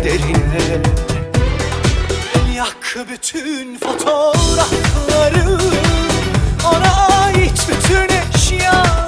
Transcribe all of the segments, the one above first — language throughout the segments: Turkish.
Kaderine. Yak bütün fotoğrafları Ona ait bütün eşyaları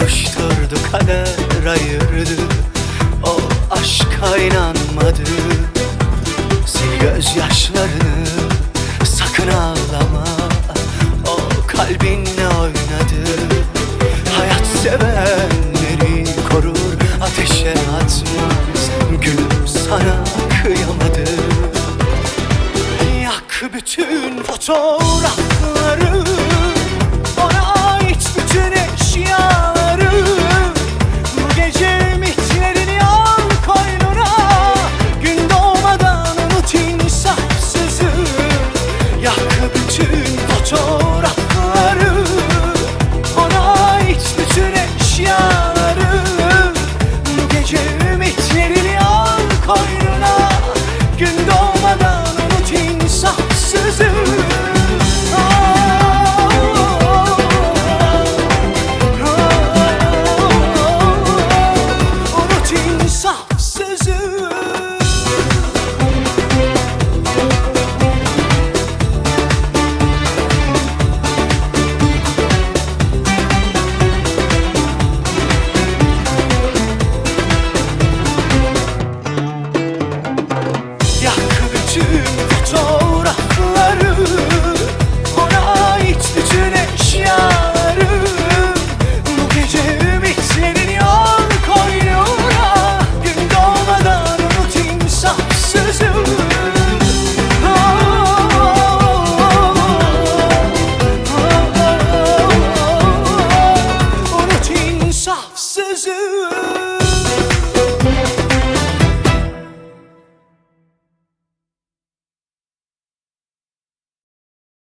buluşturdu kader ayırdı. O aşka inanmadı Sil gözyaşlarını sakın ağlama. O kalbinle oynadı. Hayat sevenleri korur ateşe atmaz. Gülüm sana kıyamadı. Yak bütün fotoğrafları